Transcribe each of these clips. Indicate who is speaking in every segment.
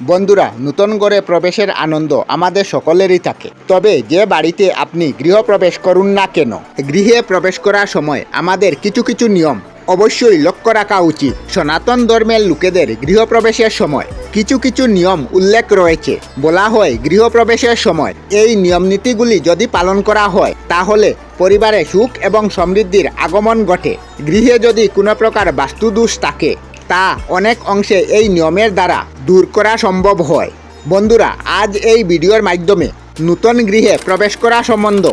Speaker 1: বন্ধুরা, নূতন ঘরে প্রবেশের আনন্দ আমাদের সকলেরই থাকে। তবে যে বাড়িতে আপনি গৃহপ্রবেশ করুন না কেন, গৃহে প্রবেশ করার সময় আমাদের কিছু কিছু নিয়ম অবশ্যই লক্ষ্য রাখা উচিত। সনাতন ধর্মের লোকেদের গৃহপ্রবেশের সময় কিছু কিছু নিয়ম উল্লেখ রয়েছে। বলা হয় গৃহপ্রবেশের সময় এই নিয়ম নীতিগুলি যদি পালন করা হয়, তাহলে পরিবারে সুখ এবং সমৃদ্ধির আগমন ঘটে। গৃহে যদি কোনো প্রকার বাস্তুদোষ থাকে তা অনেক অংশে এই নিয়মের দ্বারা দূর করা সম্ভব হয়। বন্ধুরা, আজ এই ভিডিওর মাধ্যমে নূতন গৃহে প্রবেশ করা সম্বন্ধ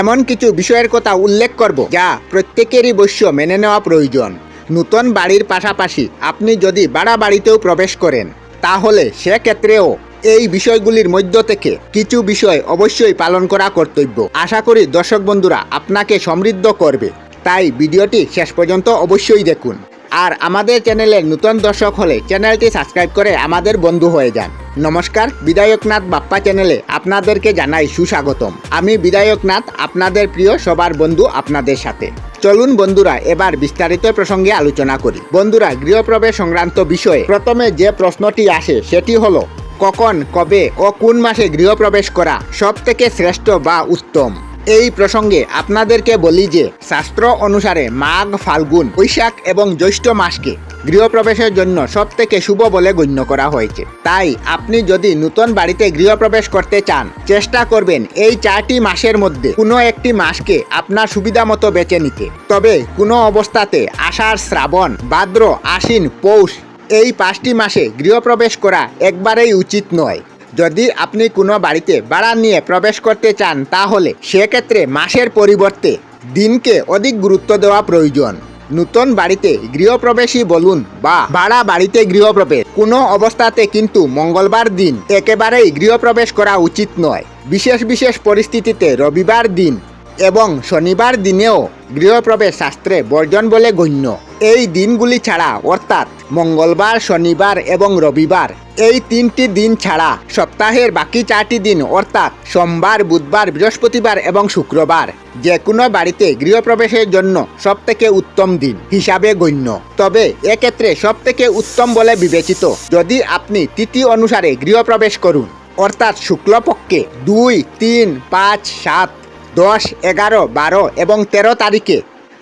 Speaker 1: এমন কিছু বিষয়ের কথা উল্লেখ করব যা প্রত্যেকেরই বৈশ্য মেনে নেওয়া প্রয়োজন। নূতন বাড়ির পাশাপাশি আপনি যদি বাড়া বাড়িতেও প্রবেশ করেন, তাহলে সেক্ষেত্রেও এই বিষয়গুলির মধ্য থেকে কিছু বিষয় অবশ্যই পালন করা কর্তব্য। আশা করি দর্শক বন্ধুরা, আপনাকে সমৃদ্ধ করবে। তাই ভিডিওটি শেষ পর্যন্ত অবশ্যই দেখুন। আর আমাদের চ্যানেলের নতুন দর্শক হলে চ্যানেলটি সাবস্ক্রাইব করে আমাদের বন্ধু হয়ে যান। নমস্কার বিধায়কনাথ বাপ্পা চ্যানেলে আপনাদেরকে জানাই সুস্বাগতম। আমি বিধায়কনাথ আপনাদের প্রিয় সবার বন্ধু আপনাদের সাথে। চলুন বন্ধুরা, এবার বিস্তারিত প্রসঙ্গে আলোচনা করি। বন্ধুরা, গৃহপ্রবেশ সংক্রান্ত বিষয়ে প্রথমে যে প্রশ্নটি আসে সেটি হলো, কখন, কবে ও কোন মাসে গৃহপ্রবেশ করা সব থেকে শ্রেষ্ঠ বা উত্তম? এই প্রসঙ্গে আপনাদেরকে বলি যে, শাস্ত্র অনুসারে মাঘ, ফাল্গুন, বৈশাখ এবং জ্যৈষ্ঠ মাসকে গৃহপ্রবেশের জন্য সব থেকে শুভ বলে গণ্য করা হয়েছে। তাই আপনি যদি নতুন বাড়িতে গৃহপ্রবেশ করতে চান, চেষ্টা করবেন এই চারটি মাসের মধ্যে কোনো একটি মাসকে আপনার সুবিধা মতো বেছে নিতে। তবে কোনো অবস্থাতে আষাঢ়, শ্রাবণ, ভাদ্র, আশ্বিন, পৌষ এই পাঁচটি মাসে গৃহপ্রবেশ করা একবারেই উচিত নয়। যদি আপনি কোনো বাড়িতে বাড়া নিয়ে প্রবেশ করতে চান, তাহলে সেক্ষেত্রে মাসের পরিবর্তে দিনকে অধিক গুরুত্ব দেওয়া প্রয়োজন। নতুন বাড়িতে গৃহপ্রবেশই বলুন বা ভাড়া বাড়িতে গৃহপ্রবেশ। কোনো অবস্থাতে কিন্তু মঙ্গলবার দিন একেবারেই গৃহপ্রবেশ করা উচিত নয়। বিশেষ বিশেষ পরিস্থিতিতে রবিবার দিন এবং শনিবার দিনেও গৃহপ্রবেশ শাস্ত্রে বর্জন বলে গণ্য। এই দিনগুলি ছাড়া, অর্থাৎ মঙ্গলবার, শনিবার এবং রবিবার, এই তিনটি দিন ছাড়া সপ্তাহের বাকি চারটি দিন, অর্থাৎ সোমবার, বুধবার, বৃহস্পতিবার এবং শুক্রবার যে কোনো বাড়িতে গৃহপ্রবেশের জন্য সবথেকে উত্তম দিন হিসাবে গণ্য। তবে এক্ষেত্রে সবথেকে উত্তম বলে বিবেচিত যদি আপনি তিথি অনুসারে গৃহপ্রবেশ করুন, অর্থাৎ শুক্লপক্ষে দুই, তিন, পাঁচ, সাত দশ, এগারো, বারো এবং তেরো তারিখে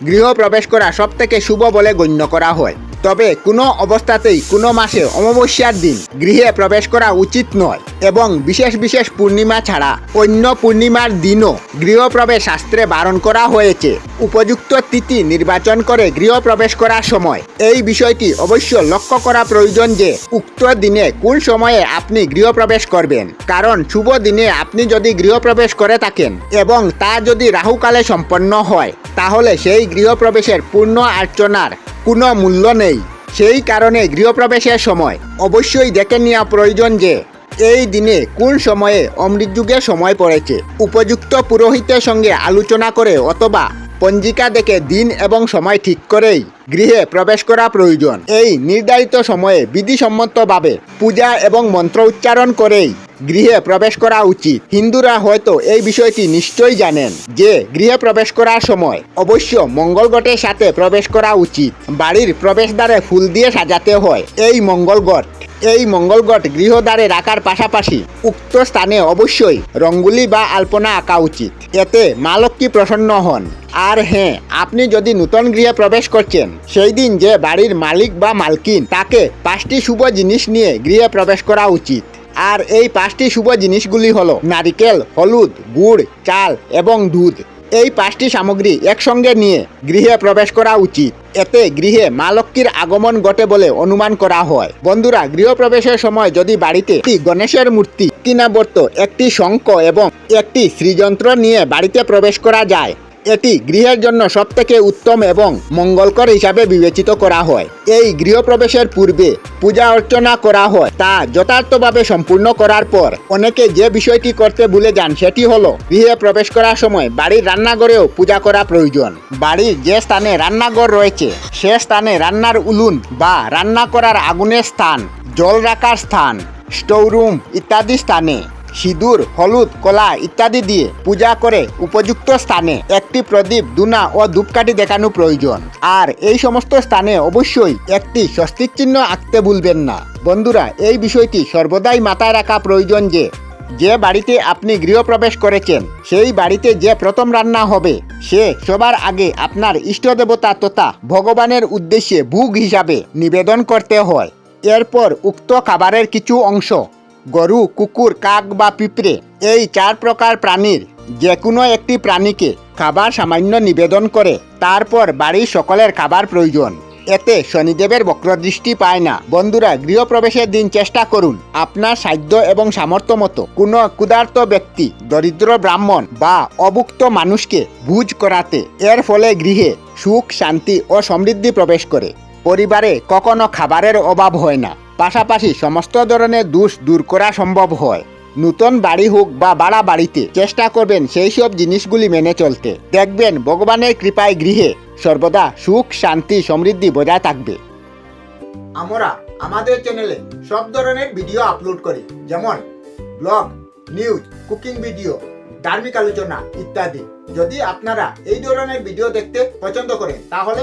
Speaker 1: গৃহ প্রবেশ করা সবথেকে শুভ বলে গণ্য করা হয়। তবে কোনো অবস্থাতেই কোনো মাসে অমাবস্যার দিন গৃহে প্রবেশ করা উচিত নয় এবং বিশেষ বিশেষ পূর্ণিমা ছাড়া অন্য পূর্ণিমার দিনও গৃহপ্রবেশ শাস্ত্রে বারণ করা হয়েছে। উপযুক্ত তিথি নির্বাচন করে গৃহপ্রবেশ করার সময় এই বিষয়টি অবশ্য লক্ষ্য করা প্রয়োজন যে উক্ত দিনে কোন সময়ে আপনি গৃহপ্রবেশ করবেন। কারণ শুভ দিনে আপনি যদি গৃহপ্রবেশ করে থাকেন এবং তা যদি রাহুকালে সম্পন্ন হয় তাহলে সেই গৃহপ্রবেশের পূর্ণ আর্চনার কোনো মূল্য নেই। সেই কারণে গৃহপ্রবেশের সময় অবশ্যই দেখে নেওয়া প্রয়োজন যে, এই দিনে কোন সময়ে অমৃত যুগের সময় পড়েছে। উপযুক্ত পুরোহিতের সঙ্গে আলোচনা করে অথবা পঞ্জিকা দেখে দিন এবং সময় ঠিক করেই গৃহে প্রবেশ করা প্রয়োজন। এই নির্ধারিত সময়ে বিধিসম্মতভাবে পূজা এবং মন্ত্র উচ্চারণ করেই গৃহে প্রবেশ করা উচিত। হিন্দুরা হয়তো এই বিষয়টি নিশ্চয়ই জানেন যে গৃহে প্রবেশ করার সময় অবশ্য মঙ্গলগটের সাথে প্রবেশ করা উচিত। বাড়ির প্রবেশদ্বারে ফুল দিয়ে সাজাতে হয়। এই মঙ্গলগট এই মঙ্গলগট গৃহদ্বারে রাখার পাশাপাশি উক্ত স্থানে অবশ্যই রঙ্গুলি বা আলপনা আঁকা উচিত। এতে মা লক্ষ্মী প্রসন্ন হন। আর হ্যাঁ আপনি যদি নূতন গৃহে প্রবেশ করছেন, সেই দিন যে বাড়ির মালিক বা মালকিন, তাকে পাঁচটি শুভ জিনিস নিয়ে গৃহে প্রবেশ করা উচিত। আর এই পাঁচটি শুভ জিনিসগুলি হলো নারিকেল, হলুদ, গুড়, চাল এবং দুধ। এই পাঁচটি সামগ্রী একসঙ্গে নিয়ে গৃহে প্রবেশ করা উচিত। এতে গৃহে মা লক্ষ্মীর আগমন ঘটে বলে অনুমান করা হয়। বন্ধুরা, গৃহপ্রবেশের সময় যদি বাড়িতে একটি গণেশের মূর্তি কিনাবর্ত একটি শঙ্খ এবং একটি শ্রীযন্ত্র নিয়ে বাড়িতে প্রবেশ করা যায় এটি গৃহের জন্য সবথেকে উত্তম এবং মঙ্গলকর হিসাবে বিবেচিত করা হয়। এই গৃহপ্রবেশের পূর্বে পূজা অর্চনা করা হয়, তা যথার্থভাবে সম্পূর্ণ করার পর অনেকে যে বিষয়টি করতে ভুলে যান সেটি হলো গৃহে প্রবেশ করার সময় বাড়ির রান্নাঘরেও পূজা করা প্রয়োজন। বাড়ির যে স্থানে রান্নাঘর রয়েছে, সে স্থানে রান্নার উলুন বা রান্না করার আগুনের স্থান, জল রাখার স্থান, স্টোররুম ইত্যাদি স্থানে। সিঁদুর, হলুদ, কলা ইত্যাদি দিয়ে পূজা করে উপযুক্ত স্থানে একটি প্রদীপ, দুনা ও ধূপকাঠি দেখানো প্রয়োজন। আর এই সমস্ত স্থানে অবশ্যই একটি স্বস্তিক চিহ্ন আঁকতে ভুলবেন না। বন্ধুরা, এই বিষয়টি সর্বদাই মাথায় রাখা প্রয়োজন যে যে বাড়িতে আপনি গৃহপ্রবেশ করেছেন, সেই বাড়িতে যে প্রথম রান্না হবে, সে সবার আগে আপনার ইষ্টদেবতা তথা ভগবানের উদ্দেশ্যে ভোগ হিসাবে নিবেদন করতে হয়। এরপর উক্ত খাবারের কিছু অংশ গরু, কুকুর, কাক বা পিঁপড়ে, এই চার প্রকার প্রাণীর যে কোনো একটি প্রাণীকে খাবার সামান্য নিবেদন করে। তারপর বাড়ির সকলের খাবার প্রয়োজন। এতে শনিদেবের বক্রদৃষ্টি পায় না। বন্ধুরা, গৃহপ্রবেশের দিন চেষ্টা করুন। আপনার সাধ্য এবং সামর্থ্য মতো কোনো ক্ষুধার্ত ব্যক্তি, দরিদ্র ব্রাহ্মণ বা অভুক্ত মানুষকে ভুজ করাতে, এর ফলে গৃহে সুখ, শান্তি ও সমৃদ্ধি প্রবেশ করে। পরিবারে কখনো খাবারের অভাব হয় না। পাশাপাশি সমস্ত ধরনের দোষ দূর করা সম্ভব হয়। নতুন বাড়ি হোক বা বাড়া বাড়িতে চেষ্টা করবেন সেই সব জিনিসগুলি মেনে চলতে। দেখবেন ভগবানের কৃপায় গৃহে সর্বদা সুখ, শান্তি, সমৃদ্ধি বজায় থাকবে। আমরা আমাদের চ্যানেলে সব ধরনের ভিডিও আপলোড করি, যেমন ব্লগ নিউজ কুকিং ভিডিও ধার্মিক আলোচনা ইত্যাদি। যদি আপনারা এই ধরনের ভিডিও দেখতে পছন্দ করেন, তাহলে